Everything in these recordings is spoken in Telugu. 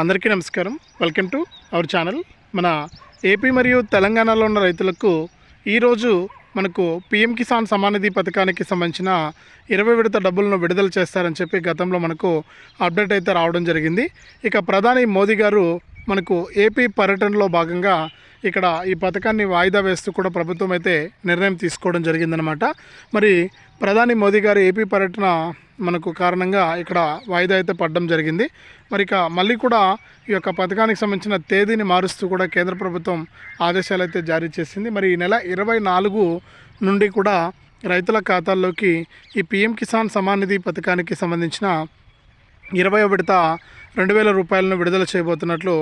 అందరికీ నమస్కారం. వెల్కమ్ టు అవర్ ఛానల్ మన ఏపీ మరియు తెలంగాణలో ఉన్న రైతులకు ఈరోజు మనకు పిఎం కిసాన్ సమానిధి పథకానికి సంబంధించిన ఇరవై విడత డబ్బులను విడుదల చేస్తారని చెప్పి గతంలో మనకు అప్డేట్ అయితే రావడం జరిగింది. ఇక ప్రధాని మోదీ గారు మనకు ఏపీ పర్యటనలో భాగంగా ఇక్కడ ఈ పథకాన్ని వాయిదా వేస్తూ కూడా ప్రభుత్వం అయితే నిర్ణయం తీసుకోవడం జరిగిందనమాట మరి ప్రధాని మోదీ గారు ఏపీ పర్యటన మనకు కారణంగా ఇక్కడ వాయిదా అయితే పడడం జరిగింది. మరి ఇక మళ్ళీ కూడా ఈ యొక్క పథకానికి సంబంధించిన తేదీని మారుస్తూ కూడా కేంద్ర ప్రభుత్వం ఆదేశాలు అయితే జారీ చేసింది. మరి ఈ నెల ఇరవై నాలుగు నుండి కూడా రైతుల ఖాతాల్లోకి ఈ పిఎం కిసాన్ సమాన్ నిధి పథకానికి సంబంధించిన ఇరవై విడత రెండు వేల రూపాయలను విడుదల చేయబోతున్నట్లు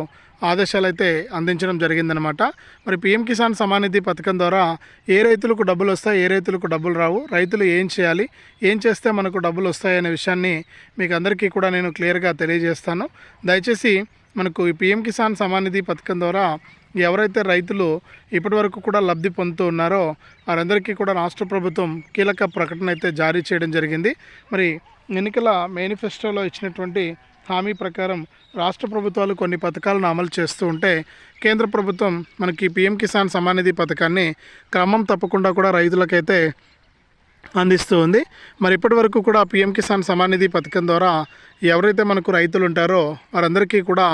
ఆదేశాలు అయితే అందించడం జరిగిందనమాట మరి పిఎం కిసాన్ సమానిధి పథకం ద్వారా ఏ రైతులకు డబ్బులు వస్తాయి ఏ రైతులకు డబ్బులు రావు రైతులు ఏం చేయాలి ఏం చేస్తే మనకు డబ్బులు వస్తాయనే విషయాన్ని మీకు అందరికీ కూడా నేను క్లియర్గా తెలియజేస్తాను. దయచేసి మనకు ఈ పిఎం కిసాన్ సమానిధి పథకం ద్వారా ఎవరైతే రైతులు ఇప్పటివరకు కూడా లబ్ధి పొందుతూ ఉన్నారో వారందరికీ కూడా రాష్ట్ర ప్రభుత్వం కీలక ప్రకటన అయితే జారీ చేయడం జరిగింది. మరి ఎన్నికల మేనిఫెస్టోలో ఇచ్చినటువంటి హామీ ప్రకారం రాష్ట్ర ప్రభుత్వాలు కొన్ని పథకాలను అమలు చేస్తూ ఉంటే కేంద్ర ప్రభుత్వం మనకి పిఎం కిసాన్ సమానిధి పథకాన్ని క్రమం తప్పకుండా కూడా రైతులకైతే అందిస్తూ ఉంది. మరి ఇప్పటి వరకు కూడా పిఎం కిసాన్ సమాన్ నిధి పథకం ద్వారా ఎవరైతే మనకు రైతులు ఉంటారో వారందరికీ కూడా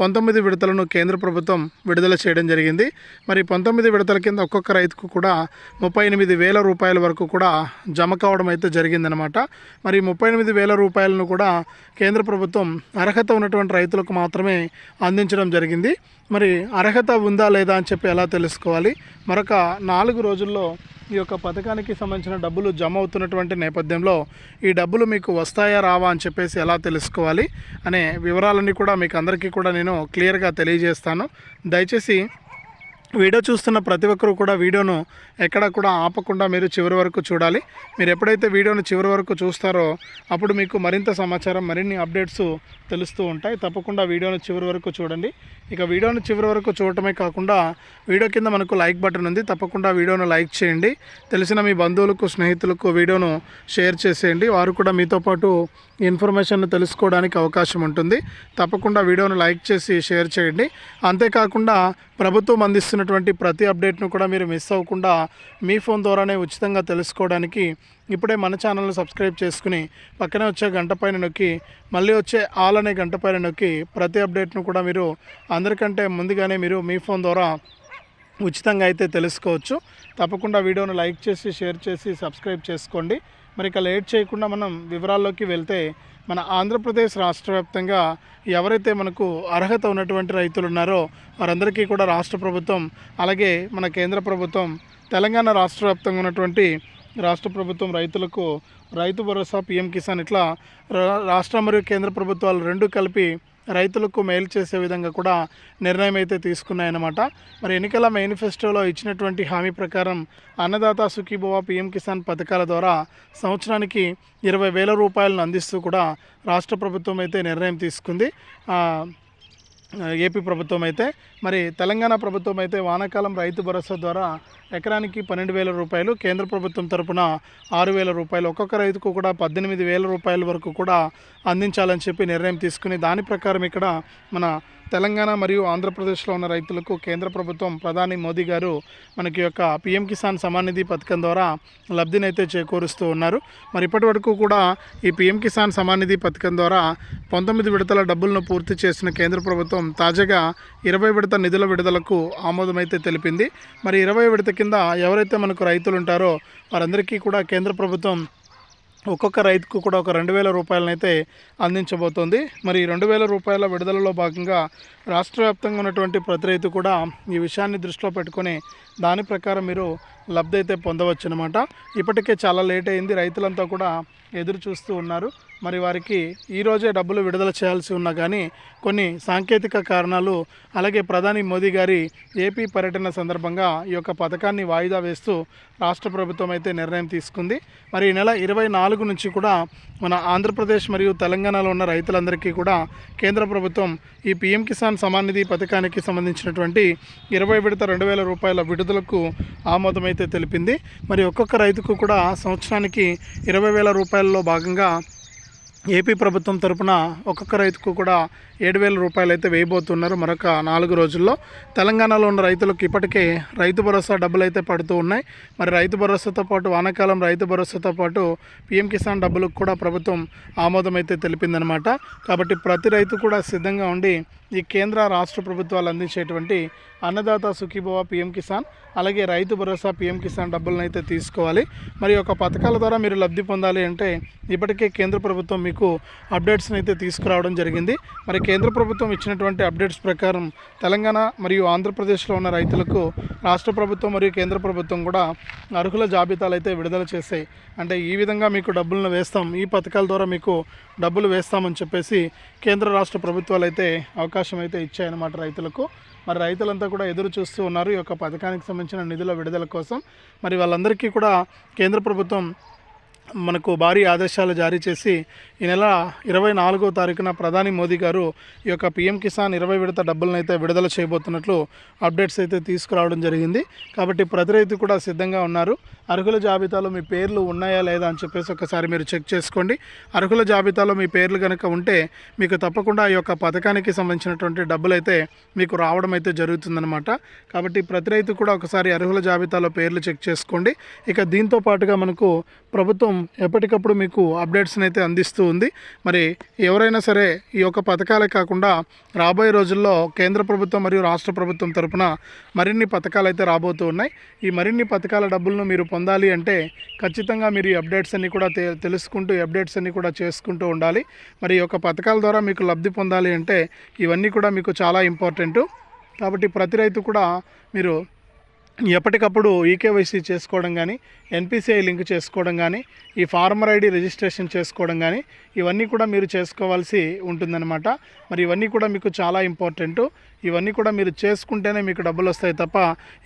పంతొమ్మిది విడతలను కేంద్ర ప్రభుత్వం విడుదల చేయడం జరిగింది. మరి పంతొమ్మిది విడతల కింద ఒక్కొక్క రైతుకు కూడా ముప్పై ఎనిమిది వేల రూపాయల వరకు కూడా జమ కావడం అయితే జరిగిందనమాట మరి ముప్పై ఎనిమిది వేల రూపాయలను కూడా కేంద్ర ప్రభుత్వం అర్హత ఉన్నటువంటి రైతులకు మాత్రమే అందించడం జరిగింది. మరి అర్హత ఉందా లేదా అని చెప్పి ఎలా తెలుసుకోవాలి? మరొక నాలుగు రోజుల్లో ఈ యొక్క పథకానికి సంబంధించిన డబ్బులు జమ అవుతున్నటువంటి నేపథ్యంలో ఈ డబ్బులు మీకు వస్తాయా రావా అని చెప్పేసి ఎలా తెలుసుకోవాలి? అనే వివరాలన్నీ కూడా మీకు అందరికీ కూడా నేను క్లియర్గా తెలియజేస్తాను. దయచేసి వీడియో చూస్తున్న ప్రతి ఒక్కరూ కూడా వీడియోను ఎక్కడ కూడా ఆపకుండా మీరు చివరి వరకు చూడాలి. మీరు ఎప్పుడైతే వీడియోను చివరి వరకు చూస్తారో అప్పుడు మీకు మరింత సమాచారం మరిన్ని అప్డేట్స్ తెలుస్తూ ఉంటాయి. తప్పకుండా వీడియోను చివరి వరకు చూడండి. ఇక వీడియోను చివరి వరకు చూడటమే కాకుండా వీడియో కింద మనకు లైక్ బటన్ ఉంది. తప్పకుండా వీడియోను లైక్ చేయండి. తెలిసిన మీ బంధువులకు స్నేహితులకు వీడియోను షేర్ చేసేయండి. వారు కూడా మీతో పాటు ఇన్ఫర్మేషన్ తెలుసుకోవడానికి అవకాశం ఉంటుంది. తప్పకుండా వీడియోను లైక్ చేసి షేర్ చేయండి. అంతేకాకుండా ప్రభుత్వం అందిస్తున్నటువంటి ప్రతి అప్డేట్ను కూడా మీరు మిస్ అవ్వకుండా మీ ఫోన్ ద్వారానే ఉచితంగా తెలుసుకోవడానికి ఇప్పుడే మన ఛానల్ను సబ్స్క్రైబ్ చేసుకుని పక్కనే వచ్చే గంట పైన నొక్కి మళ్ళీ వచ్చే ఆల్ అనే గంట పైన నొక్కి ప్రతి అప్డేట్ను కూడా మీరు అందరికంటే ముందుగానే మీరు మీ ఫోన్ ద్వారా ఉచితంగా అయితే తెలుసుకోవచ్చు. తప్పకుండా వీడియోను లైక్ చేసి షేర్ చేసి సబ్స్క్రైబ్ చేసుకోండి. మరి ఇక లేట్ చేయకుండా మనం వివరాల్లోకి వెళ్తే మన ఆంధ్రప్రదేశ్ రాష్ట్ర వ్యాప్తంగా ఎవరైతే మనకు అర్హత ఉన్నటువంటి రైతులు ఉన్నారో వారందరికీ కూడా రాష్ట్ర ప్రభుత్వం అలాగే మన కేంద్ర ప్రభుత్వం తెలంగాణ రాష్ట్ర వ్యాప్తంగా ఉన్నటువంటి రాష్ట్ర ప్రభుత్వం రైతులకు రైతు భరోసా పిఎం కిసాన్ ఇట్లా రా- రాష్ట్ర మరియు కేంద్ర ప్రభుత్వాలు రెండు కలిపి రైతులకు మేలు చేసే విధంగా కూడా నిర్ణయం అయితే తీసుకున్నాయన్నమాట. మరి ఎన్నికల మేనిఫెస్టోలో ఇచ్చినటువంటి హామీ ప్రకారం అన్నదాత సుఖీభవ పిఎం కిసాన్ పథకాల ద్వారా సంవత్సరానికి ఇరవై వేల రూపాయలను అందిస్తూ కూడా రాష్ట్ర ప్రభుత్వం అయితే నిర్ణయం తీసుకుంది. ఏపీ ప్రభుత్వం అయితే మరి తెలంగాణ ప్రభుత్వం అయితే వానాకాలం రైతు భరోసా ద్వారా ఎకరానికి పన్నెండు వేల రూపాయలు కేంద్ర ప్రభుత్వం తరపున ఆరు వేల రూపాయలు ఒక్కొక్క రైతుకు కూడా పద్దెనిమిది వేల రూపాయల వరకు కూడా అందించాలని చెప్పి నిర్ణయం తీసుకుని దాని ప్రకారం ఇక్కడ మన తెలంగాణ మరియు ఆంధ్రప్రదేశ్లో ఉన్న రైతులకు కేంద్ర ప్రభుత్వం ప్రధాని మోదీ గారు మనకి యొక్క పిఎం కిసాన్ సమాన్ నిధి పథకం ద్వారా లబ్ధినైతే చేకూరుస్తూ ఉన్నారు. మరి ఇప్పటి వరకు కూడా ఈ పిఎం కిసాన్ సమాన్ నిధి పథకం ద్వారా పంతొమ్మిది విడతల డబ్బులను పూర్తి చేసిన కేంద్ర ప్రభుత్వం తాజాగా ఇరవై విడత నిధుల విడుదలకు ఆమోదమైతే తెలిపింది. మరి ఇరవై విడత కింద ఎవరైతే మనకు రైతులు ఉంటారో వారందరికీ కూడా కేంద్ర ప్రభుత్వం ఒక్కొక్క రైతుకు కూడా ఒక రెండు వేల రూపాయలనైతే అందించబోతోంది. మరి రెండు వేల రూపాయల విడుదలలో భాగంగా రాష్ట్ర వ్యాప్తంగా ఉన్నటువంటి ప్రతి రైతు కూడా ఈ విషయాన్ని దృష్టిలో పెట్టుకొని దాని ప్రకారం మీరు లబ్ధి అయితే పొందవచ్చు అనమాట ఇప్పటికే చాలా లేట్ అయింది. రైతులంతా కూడా ఎదురు చూస్తూ ఉన్నారు. మరి వారికి ఈరోజే డబ్బులు విడుదల చేయాల్సి ఉన్నా కానీ కొన్ని సాంకేతిక కారణాలు అలాగే ప్రధాని మోదీ గారి ఏపీ పర్యటన సందర్భంగా ఈ యొక్క పథకాన్ని వాయిదా వేస్తూ రాష్ట్ర ప్రభుత్వం అయితే నిర్ణయం తీసుకుంది. మరి ఈ నెల ఇరవై నాలుగు నుంచి కూడా మన ఆంధ్రప్రదేశ్ మరియు తెలంగాణలో ఉన్న రైతులందరికీ కూడా కేంద్ర ప్రభుత్వం ఈ పిఎం కిసాన్ సమాన్ నిధి పథకానికి సంబంధించినటువంటి ఇరవై విడత రెండు వేల రూపాయల విడుదలకు ఆమోదమైతే తెలిపింది. మరి ఒక్కొక్క రైతుకు కూడా సంవత్సరానికి ఇరవై వేల రూపాయలలో భాగంగా ఏపీ ప్రభుత్వం తరపున ఒక్కొక్క రైతుకు కూడా ఏడు వేల రూపాయలు అయితే వేయబోతున్నారు. మరొక నాలుగు రోజుల్లో తెలంగాణలో ఉన్న రైతులకు ఇప్పటికే రైతు భరోసా డబ్బులు అయితే పడుతూ ఉన్నాయి. మరి రైతు భరోసాతో పాటు వానాకాలం రైతు భరోసాతో పాటు పీఎం కిసాన్ డబ్బులకు కూడా ప్రభుత్వం ఆమోదం అయితే తెలిపిందనమాట కాబట్టి ప్రతి రైతు కూడా సిద్ధంగా ఉండి ఈ కేంద్ర రాష్ట్ర ప్రభుత్వాలు అందించేటువంటి అన్నదాత సుఖీభవ పిఎం కిసాన్ అలాగే రైతు భరోసా పిఎం కిసాన్ డబ్బులను అయితే తీసుకోవాలి. మరి ఒక పథకాల ద్వారా మీరు లబ్ధి పొందాలి అంటే ఇప్పటికే కేంద్ర ప్రభుత్వం మీకు అప్డేట్స్ని అయితే తీసుకురావడం జరిగింది. మరి కేంద్ర ప్రభుత్వం ఇచ్చినటువంటి అప్డేట్స్ ప్రకారం తెలంగాణ మరియు ఆంధ్రప్రదేశ్లో ఉన్న రైతులకు రాష్ట్ర ప్రభుత్వం మరియు కేంద్ర ప్రభుత్వం కూడా అర్హుల జాబితాలు అయితే విడుదల చేశాయి. అంటే ఈ విధంగా మీకు డబ్బులను వేస్తాం ఈ పథకాల ద్వారా మీకు డబ్బులు వేస్తామని చెప్పేసి కేంద్ర రాష్ట్ర ప్రభుత్వాలు అయితే అవకాశం అయితే ఇచ్చాయన్నమాట రైతులకు. మరి రైతులంతా కూడా ఎదురు చూస్తూ ఉన్నారు ఈ యొక్క పథకానికి సంబంధించిన నిధుల విడుదల కోసం. మరి వాళ్ళందరికీ కూడా కేంద్ర ప్రభుత్వం మనకు భారీ ఆదేశాలు జారీ చేసి ఈ నెల ఇరవై నాలుగో తారీఖున ప్రధాని మోదీ గారు ఈ యొక్క పిఎం కిసాన్ ఇరవై విడత డబ్బులను అయితే విడుదల చేయబోతున్నట్లు అప్డేట్స్ అయితే తీసుకురావడం జరిగింది. కాబట్టి ప్రతి రైతు కూడా సిద్ధంగా ఉన్నారు. అర్హుల జాబితాలో మీ పేర్లు ఉన్నాయా లేదా అని చెప్పేసి ఒకసారి మీరు చెక్ చేసుకోండి. అర్హుల జాబితాలో మీ పేర్లు కనుక ఉంటే మీకు తప్పకుండా ఈ యొక్క పథకానికి సంబంధించినటువంటి డబ్బులు అయితే మీకు రావడం అయితే జరుగుతుందన్నమాట. కాబట్టి ప్రతి రైతు కూడా ఒకసారి అర్హుల జాబితాలో పేర్లు చెక్ చేసుకోండి. ఇక దీంతో పాటుగా మనకు ప్రభుత్వం ఎప్పటికప్పుడు మీకు అప్డేట్స్ని అయితే అందిస్తూ ఉంది. మరి ఎవరైనా సరే ఈ యొక్క పథకాలే కాకుండా రాబోయే రోజుల్లో కేంద్ర ప్రభుత్వం మరియు రాష్ట్ర ప్రభుత్వం తరపున మరిన్ని పథకాలు అయితే రాబోతూ ఉన్నాయి. ఈ మరిన్ని పథకాల డబ్బులను మీరు పొందాలి అంటే ఖచ్చితంగా మీరు ఈ అప్డేట్స్ అన్ని కూడా తె- తెలుసుకుంటూ అప్డేట్స్ అన్ని కూడా చేసుకుంటూ ఉండాలి. మరి ఈ యొక్క పథకాల ద్వారా మీకు లబ్ధి పొందాలి అంటే ఇవన్నీ కూడా మీకు చాలా ఇంపార్టెంట్. కాబట్టి ప్రతి రైతు కూడా మీరు ఎప్పటికప్పుడు ఈకేవైసీ చేసుకోవడం కానీ ఎన్పిసిఐ లింక్ చేసుకోవడం కానీ ఈ ఫార్మర్ ఐడి రిజిస్ట్రేషన్ చేసుకోవడం కానీ ఇవన్నీ కూడా మీరు చేసుకోవాల్సి ఉంటుందన్నమాట. మరి ఇవన్నీ కూడా మీకు చాలా ఇంపార్టెంట్. ఇవన్నీ కూడా మీరు చేసుకుంటేనే మీకు డబ్బులు వస్తాయి తప్ప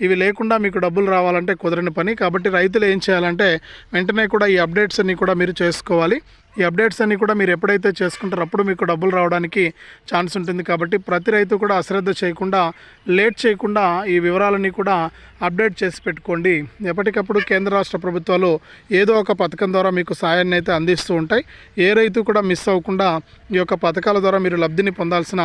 ఇవి లేకుండా మీకు డబ్బులు రావాలంటే కుదరని పని. కాబట్టి రైతులు ఏం చేయాలంటే వెంటనే కూడా ఈ అప్డేట్స్ అన్నీ కూడా మీరు చేసుకోవాలి. ఈ అప్డేట్స్ అన్నీ కూడా మీరు ఎప్పుడైతే చేసుకుంటారో అప్పుడు మీకు డబ్బులు రావడానికి ఛాన్స్ ఉంటుంది. కాబట్టి ప్రతి రైతు కూడా అశ్రద్ధ చేయకుండా లేట్ చేయకుండా ఈ వివరాలన్నీ కూడా అప్డేట్ చేసి పెట్టుకోండి. ఎప్పటికప్పుడు కేంద్ర రాష్ట్ర ప్రభుత్వాలు ఏదో ఒక పథకం ద్వారా మీకు సాయాన్ని అయితే అందిస్తూ ఉంటాయి. ఏ రైతు కూడా మిస్ అవ్వకుండా ఈ యొక్క పథకాల ద్వారా మీరు లబ్ధిని పొందాల్సిన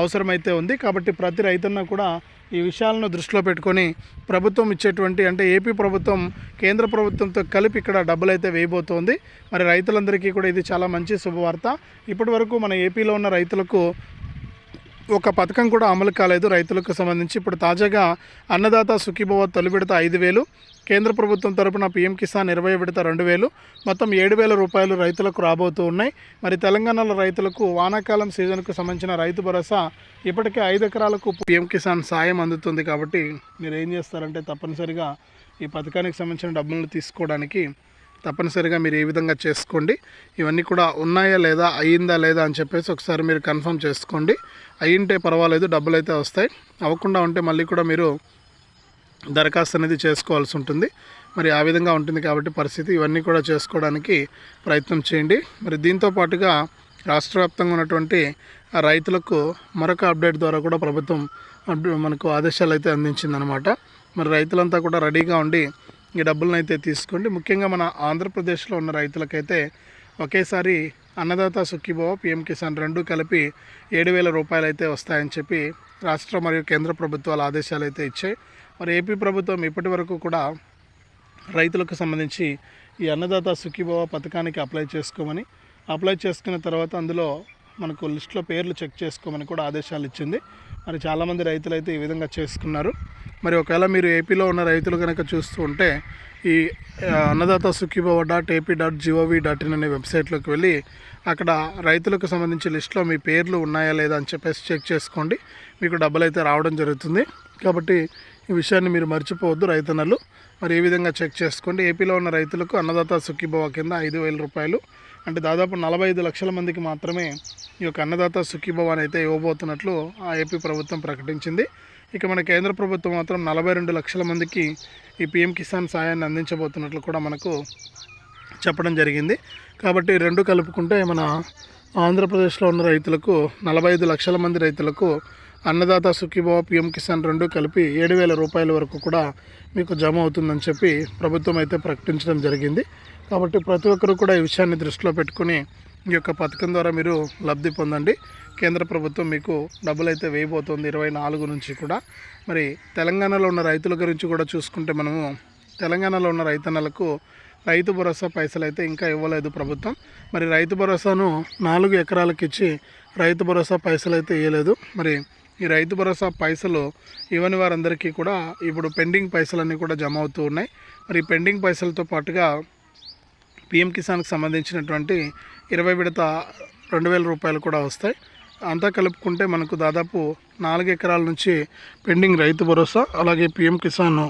అవసరం అయితే ఉంది. కాబట్టి ప్రతి రైతన్న కూడా ఈ విషయాలను దృష్టిలో పెట్టుకొని ప్రభుత్వం ఇచ్చేటువంటి అంటే ఏపీ ప్రభుత్వం కేంద్ర ప్రభుత్వంతో కలిపి ఇక్కడ డబ్బులు అయితే వేయబోతోంది. మరి రైతులందరికీ కూడా ఇది చాలా మంచి శుభవార్త. ఇప్పటి వరకు మన ఏపీలో ఉన్న రైతులకు ఒక పథకం కూడా అమలు కాలేదు. రైతులకు సంబంధించి ఇప్పుడు తాజాగా అన్నదాత సుఖీభవ తొలి విడత ఐదు వేలు కేంద్ర ప్రభుత్వం తరపున పీఎం కిసాన్ ఇరవై విడత రెండు వేలు మొత్తం ఏడు వేల రూపాయలు రైతులకు రాబోతూ ఉన్నాయి. మరి తెలంగాణలో రైతులకు వానాకాలం సీజన్కు సంబంధించిన రైతు భరోసా ఇప్పటికే ఐదు ఎకరాలకు పీఎం కిసాన్ సాయం అందుతుంది కాబట్టి మీరు ఏం చేస్తారంటే తప్పనిసరిగా ఈ పథకానికి సంబంధించిన డబ్బులను తీసుకోవడానికి తప్పనిసరిగా మీరు ఏ విధంగా చేసుకోండి. ఇవన్నీ కూడా ఉన్నాయా లేదా అయ్యిందా లేదా అని చెప్పేసి ఒకసారి మీరు కన్ఫర్మ్ చేసుకోండి. అయ్యింటే పర్వాలేదు డబ్బులు అయితే వస్తాయి. అవ్వకుండా ఉంటే మళ్ళీ కూడా మీరు దరఖాస్తు అనేది చేసుకోవాల్సి ఉంటుంది. మరి ఆ విధంగా ఉంటుంది కాబట్టి పరిస్థితి. ఇవన్నీ కూడా చేసుకోవడానికి ప్రయత్నం చేయండి. మరి దీంతో పాటుగా రాష్ట్ర వ్యాప్తంగా ఉన్నటువంటి ఆ రైతులకు మరొక అప్డేట్ ద్వారా కూడా ప్రభుత్వం అప్డే- మనకు ఆదేశాలు అయితే అందించిందనమాట మరి రైతులంతా కూడా రెడీగా ఉండి ఈ డబ్బులను అయితే తీసుకోండి. ముఖ్యంగా మన ఆంధ్రప్రదేశ్లో ఉన్న రైతులకైతే ఒకేసారి అన్నదాత సుఖీభవ పిఎం కిసాన్ రెండు కలిపి ఏడు వేల రూపాయలు అయితే వస్తాయని చెప్పి రాష్ట్ర మరియు కేంద్ర ప్రభుత్వాలు ఆదేశాలు అయితే ఇచ్చాయి. మరి ఏపీ ప్రభుత్వం ఇప్పటి వరకు కూడా రైతులకు సంబంధించి ఈ అన్నదాత సుఖీభవ పథకానికి అప్లై చేసుకోమని అప్లై చేసుకున్న తర్వాత అందులో మనకు లిస్ట్లో పేర్లు చెక్ చేసుకోమని కూడా ఆదేశాలు ఇచ్చింది. మరి చాలామంది రైతులు అయితే ఈ విధంగా చేసుకున్నారు. మరి ఒకవేళ మీరు ఏపీలో ఉన్న రైతులు కనుక చూస్తూ ఉంటే ఈ Annadata Sukhibhava dot AP dot G O V dot in అనే వెబ్సైట్లోకి వెళ్ళి అక్కడ రైతులకు సంబంధించి లిస్ట్లో మీ పేర్లు ఉన్నాయా లేదా అని చెప్పేసి చెక్ చేసుకోండి. మీకు డబ్బులు అయితే రావడం జరుగుతుంది. కాబట్టి ఈ విషయాన్ని మీరు మర్చిపోవద్దు రైతన్నలు. మరి ఏ విధంగా చెక్ చేసుకోండి? ఏపీలో ఉన్న రైతులకు అన్నదాత సుఖీభవ కింద ఐదు వేల రూపాయలు అంటే దాదాపు నలభై ఐదు లక్షల మందికి మాత్రమే ఈ యొక్క అన్నదాత సుఖీభవ అని అయితే ఇవ్వబోతున్నట్లు ఆ ఏపీ ప్రభుత్వం ప్రకటించింది. ఇక మన కేంద్ర ప్రభుత్వం మాత్రం నలభై రెండు లక్షల మందికి ఈ పిఎం కిసాన్ సాయాన్ని అందించబోతున్నట్లు కూడా మనకు చెప్పడం జరిగింది. కాబట్టి రెండు కలుపుకుంటే మన ఆంధ్రప్రదేశ్లో ఉన్న రైతులకు నలభై ఐదు లక్షల మంది రైతులకు అన్నదాత సుఖీభవ పిఎం కిసాన్ రెండు కలిపి ఏడు వేల రూపాయల వరకు కూడా మీకు జమ అవుతుందని చెప్పి ప్రభుత్వం అయితే ప్రకటించడం జరిగింది. కాబట్టి ప్రతి ఒక్కరు కూడా ఈ విషయాన్ని దృష్టిలో పెట్టుకుని ఈ యొక్క పథకం ద్వారా మీరు లబ్ధి పొందండి. కేంద్ర ప్రభుత్వం మీకు డబ్బులు అయితే వేయబోతోంది ఇరవై నాలుగు నుంచి కూడా. మరి తెలంగాణలో ఉన్న రైతుల గురించి కూడా చూసుకుంటే మనము తెలంగాణలో ఉన్న రైతన్నలకు రైతు భరోసా పైసలు అయితే ఇంకా ఇవ్వలేదు ప్రభుత్వం. మరి రైతు భరోసాను నాలుగు ఎకరాలకు ఇచ్చి రైతు భరోసా పైసలు అయితే ఇవ్వలేదు మరి ఈ రైతు భరోసా పైసలు ఇవ్వని వారందరికీ కూడా ఇప్పుడు పెండింగ్ పైసలన్నీ కూడా జమ అవుతూ ఉన్నాయి. మరి పెండింగ్ పైసలతో పాటుగా పిఎం కిసాన్కి సంబంధించినటువంటి ఇరవై విడత రెండు వేల రూపాయలు కూడా వస్తాయి. అంతా కలుపుకుంటే మనకు దాదాపు నాలుగు ఎకరాల నుంచి పెండింగ్ రైతు భరోసా అలాగే పిఎం కిసాన్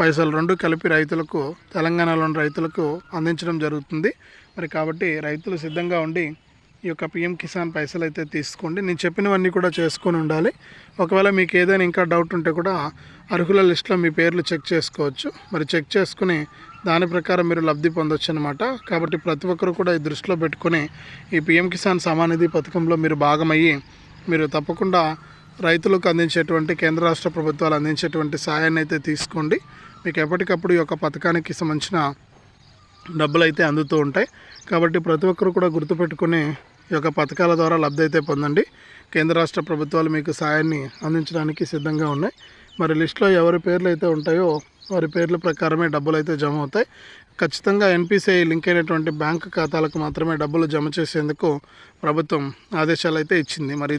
పైసలు రెండు కలిపి రైతులకు తెలంగాణలోని రైతులకు అందించడం జరుగుతుంది. మరి కాబట్టి రైతులు సిద్ధంగా ఉండి ఈ యొక్క పిఎం కిసాన్ పైసలు అయితే తీసుకోండి. నేను చెప్పినవన్నీ కూడా చేసుకొని ఉండాలి. ఒకవేళ మీకు ఏదైనా ఇంకా డౌట్ ఉంటే కూడా అర్హుల లిస్ట్లో మీ పేర్లు చెక్ చేసుకోవచ్చు. మరి చెక్ చేసుకుని దాని ప్రకారం మీరు లబ్ధి పొందొచ్చు అనమాట కాబట్టి ప్రతి ఒక్కరు కూడా ఈ దృష్టిలో పెట్టుకుని ఈ పిఎం కిసాన్ సమానిధి పథకంలో మీరు భాగమయ్యి మీరు తప్పకుండా రైతులకు అందించేటువంటి కేంద్ర రాష్ట్ర ప్రభుత్వాలు అందించేటువంటి సాయాన్ని అయితే తీసుకోండి. మీకు ఎప్పటికప్పుడు ఈ యొక్క పథకానికి సంబంధించిన డబ్బులు అయితే అందుతూ ఉంటాయి. కాబట్టి ప్రతి ఒక్కరు కూడా గుర్తుపెట్టుకుని ఈ యొక్క పథకాల ద్వారా లబ్ధి అయితే పొందండి. కేంద్ర రాష్ట్ర ప్రభుత్వాలు మీకు సాయాన్ని అందించడానికి సిద్ధంగా ఉన్నాయి. మరి లిస్టులో ఎవరి పేర్లు అయితే ఉంటాయో వారి పేర్ల ప్రకారమే డబ్బులు అయితే జమ అవుతాయి. ఖచ్చితంగా ఎన్పిసిఐ లింక్ అయినటువంటి బ్యాంక్ ఖాతాలకు మాత్రమే డబ్బులు జమ చేసేందుకు ప్రభుత్వం ఆదేశాలు అయితే ఇచ్చింది. మరి